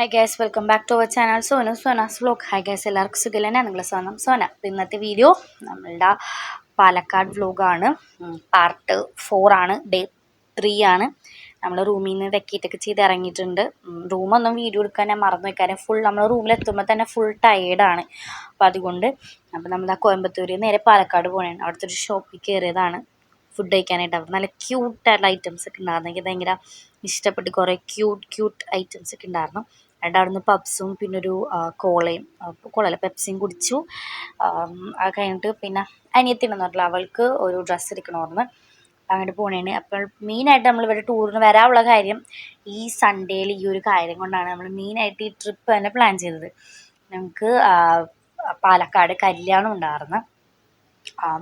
Hi guys welcome back to our channel Sona Sona's vlog hi guys എല്ലാവർക്കും സുഖലന്നെ നിങ്ങൾ സ്വന്തം സോന. ഇന്നത്തെ വീഡിയോ നമ്മളുടെ പാലക്കാട് വ്ലോഗാണ് പാർട്ട് ഫോർ ആണ്. ഡേ ത്രീ ആണ്. നമ്മൾ റൂമിൽ നിന്ന് വെക്കിയിട്ടൊക്കെ ചെയ്ത് ഇറങ്ങിയിട്ടുണ്ട്. റൂമൊന്നും വീഡിയോ എടുക്കാൻ ഞാൻ മറന്നു വെക്കാനും ഫുൾ നമ്മൾ റൂമിലെത്തുമ്പോൾ തന്നെ ഫുൾ ടയേർഡാണ് അപ്പോൾ അതുകൊണ്ട് അപ്പോൾ നമ്മൾ ആ കോയമ്പത്തൂരിൽ നേരെ പാലക്കാട് പോകണേ അവിടുത്തെ ഒരു ഷോപ്പിൽ കയറിയതാണ് ഫുഡ് കഴിക്കാനായിട്ട്. അവിടെ നല്ല ക്യൂട്ടായിട്ടുള്ള ഐറ്റംസ് ഒക്കെ ഉണ്ടായിരുന്നു. എനിക്ക് ഭയങ്കര ഇഷ്ടപ്പെട്ട് കുറേ ക്യൂട്ട് ക്യൂട്ട് ഐറ്റംസ് ഒക്കെ ഉണ്ടായിരുന്നു. എന്നിട്ട് അവിടുന്ന് പബ്സും പിന്നെ ഒരു കോളയും കോളയല്ല പെപ്സിയും കുടിച്ചു. അത് കഴിഞ്ഞിട്ട് പിന്നെ അനിയത്തിനെന്ന് പറഞ്ഞില്ല അവൾക്ക് ഒരു ഡ്രസ്സ് എടുക്കണമായിരുന്നു അങ്ങോട്ട് പോണേണ് അപ്പോൾ മെയിനായിട്ട് നമ്മൾ ഇവിടെ ടൂറിന് വരാനുള്ള കാര്യം ഈ സൺഡേയിൽ ഈ ഒരു കാര്യം കൊണ്ടാണ് നമ്മൾ മെയിനായിട്ട് ഈ ട്രിപ്പ് തന്നെ പ്ലാൻ ചെയ്തത്. നമുക്ക് പാലക്കാട് കല്യാണം ഉണ്ടായിരുന്നു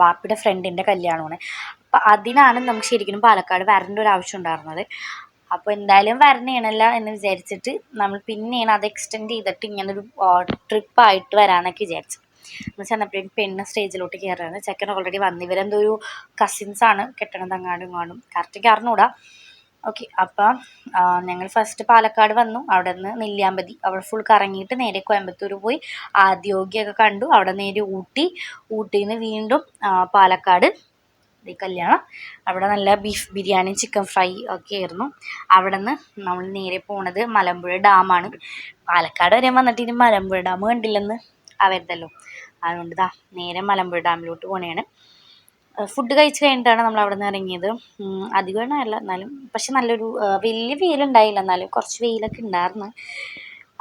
വാപ്പിയുടെ ഫ്രണ്ടിന്റെ കല്യാണമാണ്. അപ്പം അതിനാണ് നമുക്ക് ശരിക്കും പാലക്കാട് വരേണ്ട ഒരു ആവശ്യം ഉണ്ടായിരുന്നത് അപ്പോൾ എന്തായാലും വരണേണല്ല എന്ന് വിചാരിച്ചിട്ട് നമ്മൾ പിന്നെയാണ് അത് എക്സ്റ്റെൻഡ് ചെയ്തിട്ട് ഇങ്ങനൊരു ട്രിപ്പായിട്ട് വരാനൊക്കെ വിചാരിച്ചു നമ്മൾ ചെന്നപ്പോഴേക്കും പെണ്ണ് സ്റ്റേജിലോട്ട് കയറുകയാണ്. ചെക്കൻ ഓൾറെഡി വന്നു. ഇവരെന്തോ ഒരു കസിൻസാണ് കെട്ടണത് അങ്ങാടും ഇങ്ങാടും. കറക്റ്റ് അറിഞ്ഞൂടാ. ഓക്കെ അപ്പം ഞങ്ങൾ ഫസ്റ്റ് പാലക്കാട് വന്നു. അവിടെ നിന്ന് നെല്ലിയാമ്പതി. അവിടെ ഫുൾ കറങ്ങിയിട്ട് നേരെ കോയമ്പത്തൂർ പോയി. ആദ്യോഗിയൊക്കെ കണ്ടു. അവിടെ നേരെ ഊട്ടി. ഊട്ടിയിൽ നിന്ന് വീണ്ടും പാലക്കാട്. ഈ കല്യാണം. അവിടെ നല്ല ബീഫ് ബിരിയാണി ചിക്കൻ ഫ്രൈ ഒക്കെ ആയിരുന്നു. അവിടെ നിന്ന് നമ്മൾ നേരെ പോണത് മലമ്പുഴ ഡാമാണ് പാലക്കാട് വരെ വന്നിട്ട് ഇനി മലമ്പുഴ ഡാം കണ്ടില്ലെന്ന് അവരുതല്ലോ. അതുകൊണ്ട് ദാ നേരെ മലമ്പുഴ ഡാമിലോട്ട് പോണേണ്. ഫുഡ് കഴിച്ച് കഴിഞ്ഞിട്ടാണ് നമ്മൾ അവിടെ നിന്ന് ഇറങ്ങിയത്. ഉം, അധികം അല്ല എന്നാലും പക്ഷെ നല്ലൊരു വലിയ വെയിലുണ്ടായില്ല. എന്നാലും കുറച്ച് വെയിലൊക്കെ ഉണ്ടായിരുന്നു.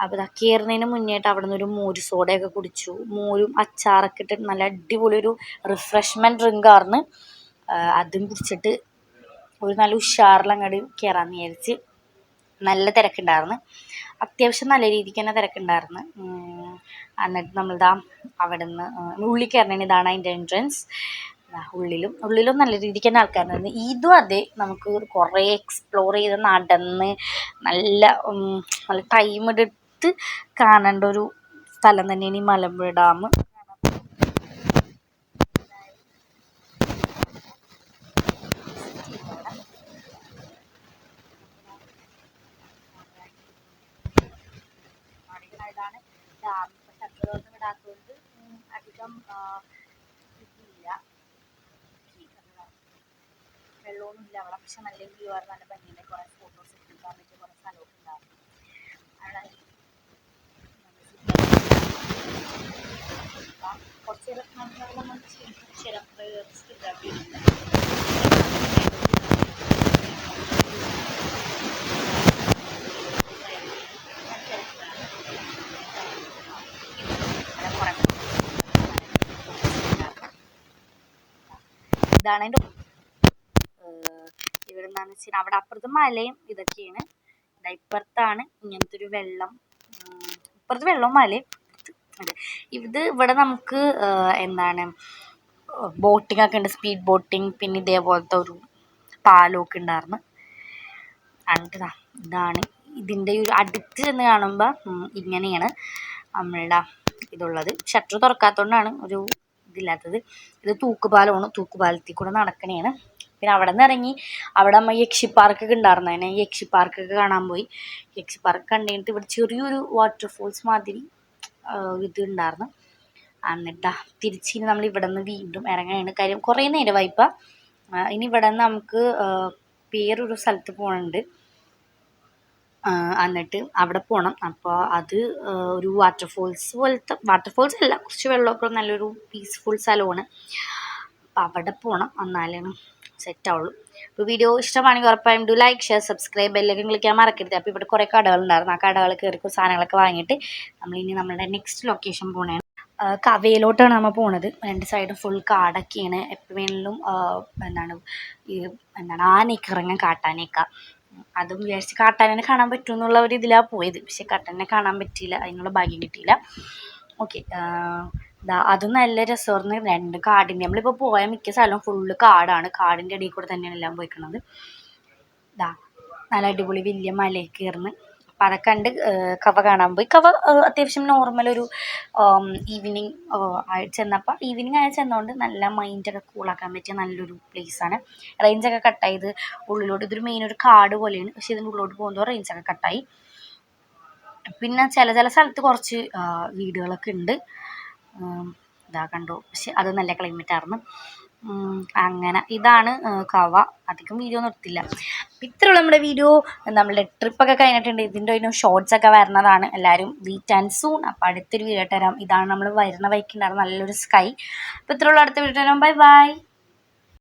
അപ്പോൾ കയറുന്നതിന് മുന്നേയായിട്ട് അവിടെ നിന്ന് ഒരു മോര് സോഡയൊക്കെ കുടിച്ചു. മോരും അച്ചാറൊക്കെ ഇട്ടിട്ട് നല്ല അടിപൊളി ഒരു റിഫ്രഷ്മെന്റ് ഡ്രിങ്ക് ആയിരുന്നു. അതും കുടിച്ചിട്ട് ഒരു നല്ല ഉഷാറിൽ അങ്ങോട്ട് കയറാമെന്ന് വിചാരിച്ച് നല്ല തിരക്കുണ്ടായിരുന്നു. അത്യാവശ്യം നല്ല രീതിക്ക് തന്നെ തിരക്കുണ്ടായിരുന്നു. എന്നിട്ട് നമ്മളിതാ അവിടെ നിന്ന് ഉള്ളിൽ കയറണേന് ഇതാണ് അതിന്റെ എൻട്രൻസ് ഉള്ളിലും ഉള്ളിലും നല്ല രീതിക്ക് തന്നെ ആൾക്കാരുണ്ടായിരുന്നു ഇതും അതെ നമുക്ക് കുറേ എക്സ്പ്ലോർ ചെയ്ത് നടന്ന് നല്ല നല്ല ടൈം എടുത്ത് കാണേണ്ട ഒരു സ്ഥലം തന്നെയാണ് ഈ മലമ്പുഴ ഡാം ഡാം ഷട്ടർ തുറന്ന് വിടാത്തതുകൊണ്ട് അധികം ഇതില്ല. വെള്ളമൊന്നും ഇല്ല അവിടെ പക്ഷെ നല്ല വ്യൂ ആണ് നല്ല ഭംഗിയിലെ കുറേ ഫോട്ടോസ് എടുക്കാൻ പറ്റിയ കുറേ സ്ഥലമൊക്കെ ഉണ്ടായിരുന്നു അവിടെ കുറച്ച് നമ്മൾ നമ്മൾ ചില ഇതാക്കിയിട്ടുണ്ട്. ഇതാണ്. അതിന്റെ ഇവിടെ എന്താണെന്ന് വെച്ചാൽ അവിടെ അപ്പുറത്ത് മലയും ഇതൊക്കെയാണ്. ഇപ്പുറത്താണ് ഇങ്ങനത്തെ ഒരു വെള്ളം. ഇപ്പുറത്ത് വെള്ളവും മലയും. ഇത് ഇവിടെ നമുക്ക് എന്താണ് ബോട്ടിംഗ് ഒക്കെ ഉണ്ട്. സ്പീഡ് ബോട്ടിംഗ് പിന്നെ ഇതേപോലത്തെ ഒരു പാലമൊക്കെ ഉണ്ടായിരുന്നു. ദാ ഇതാണ്. ഇതിന്റെ ഒരു അടുത്ത് ചെന്ന് കാണുമ്പോൾ ഇങ്ങനെയാണ് നമ്മളുടെ ഇതുള്ളത്. ഷട്ടർ തുറക്കാത്തതുകൊണ്ടാണ് ഒരു ഇതില്ലാത്തത് ഇത് തൂക്കുപാലമാണ്. തൂക്കുപാലത്തിൽ കൂടെ നടക്കണേണ്. പിന്നെ അവിടെ നിന്ന് ഇറങ്ങി അവിടെ നമ്മൾ യക്ഷി പാർക്കൊക്കെ ഉണ്ടായിരുന്നു അതിനെ യക്ഷി പാർക്കൊക്കെ കാണാൻ പോയി. യക്ഷി പാർക്ക് കണ്ടിട്ട് ഇവിടെ ചെറിയൊരു വാട്ടർഫോൾസ് മാതിരി ഇത് ഉണ്ടായിരുന്നു എന്നിട്ടാ തിരിച്ചിനി നമ്മൾ ഇവിടെ നിന്ന് വീണ്ടും ഇറങ്ങാനാണ് കാര്യം. കുറേ നേരം ഇനി ഇവിടെ നിന്ന് നമുക്ക് വേറൊരു സ്ഥലത്ത് പോകണുണ്ട് എന്നിട്ട് അവിടെ പോകണം അപ്പോൾ അത് ഒരു വാട്ടർഫോൾസ് പോലത്തെ വാട്ടർഫോൾസ് അല്ല കുറച്ച് വെള്ളമൊക്കെ നല്ലൊരു പീസ്ഫുൾ സ്ഥലമാണ്. അപ്പോൾ അവിടെ പോകണം സെറ്റ് ആവുള്ളൂ. അപ്പോൾ വീഡിയോ ഇഷ്ടമാണെങ്കിൽ ഉറപ്പായും ഡു ലൈക്ക് ഷെയർ സബ്സ്ക്രൈബ് ബെല്ലൊക്കെ ക്ലിക്കാൻ മറക്കരുത്. അപ്പോൾ ഇവിടെ കുറേ കടകൾ കടകളുണ്ടായിരുന്നു ആ കടകൾ കയറി കുറച്ച് സാധനങ്ങളൊക്കെ വാങ്ങിയിട്ട് നമ്മളിനി നമ്മളുടെ നെക്സ്റ്റ് ലൊക്കേഷൻ പോകണേ കവയിലോട്ടാണ് നമ്മൾ പോണത്. രണ്ട് സൈഡും ഫുൾ കാടൊക്കെയാണ്. എപ്പോൾ വേണമെങ്കിലും എന്താണ് ഈ എന്താണ് ആനയൊക്കെ ഇറങ്ങാൻ കാട്ടാനയൊക്കെ അതും വിചാരിച്ച് കാട്ടാനെ കാണാൻ പറ്റും എന്നുള്ള ഒരു ഇതിലാണ് പോയത്. പക്ഷെ കാട്ടാനെ കാണാൻ പറ്റിയില്ല. അതിനുള്ള ഭാഗ്യം കിട്ടിയില്ല. ഓക്കെ അത് നല്ല രസമായിരുന്നു. രണ്ട് കാടിന്റെ നമ്മളിപ്പോൾ പോയ മിക്ക സ്ഥലവും ഫുള്ള് കാടാണ്. കാടിന്റെ ഇടയിൽ കൂടെ തന്നെയാണ് എല്ലാം പോയിക്കണത്. ദാ നല്ല അടിപൊളി വലിയ മലയൊക്കെ കയറുന്നു അപ്പം അതൊക്കെ കണ്ട് കവ കാണാൻ പോയി. കവ അത്യാവശ്യം നോർമൽ ഒരു ഈവനിങ് ചെന്നപ്പോൾ ഈവനിങ് ആയി ചെന്നതുകൊണ്ട് നല്ല മൈൻഡൊക്കെ കൂളാക്കാൻ പറ്റിയ നല്ലൊരു പ്ലേസാണ് റേഞ്ചൊക്കെ കട്ടായത് ഉള്ളിലോട്ട്. ഇതൊരു മെയിൻ ഒരു കാട് പോലെയാണ്. പക്ഷേ ഇതിന്റെ ഉള്ളിലോട്ട് പോകുമ്പോൾ റേഞ്ചൊക്കെ കട്ടായി പിന്നെ ചില ചില സ്ഥലത്ത് കുറച്ച് വീടുകളൊക്കെ ഉണ്ട്. ഇതാ കണ്ടു. പക്ഷെ അത് നല്ല ക്ലൈമറ്റ് ആയിരുന്നു. അങ്ങനെ. ഇതാണ് കവ. അധികം വീഡിയോ നിർത്തില്ല ഇത്രയുള്ള നമ്മുടെ വീഡിയോ നമ്മുടെ ട്രിപ്പൊക്കെ കഴിഞ്ഞിട്ടുണ്ട്. ഇതിന്റെ ഒരു ഷോർട്സ് ഒക്കെ വരുന്നതാണ് എല്ലാവരും വീറ്റ് ആൻഡ് സൂൺ അപ്പോൾ അടുത്തൊരു വീഡിയോ തരാം ഇതാണ് നമ്മൾ വരുന്ന വൈക്കുണ്ടായിരുന്ന നല്ലൊരു സ്കൈ അപ്പോൾ ഇത്രയുള്ള. അടുത്ത വീഡിയോ തരാം ബൈ ബൈ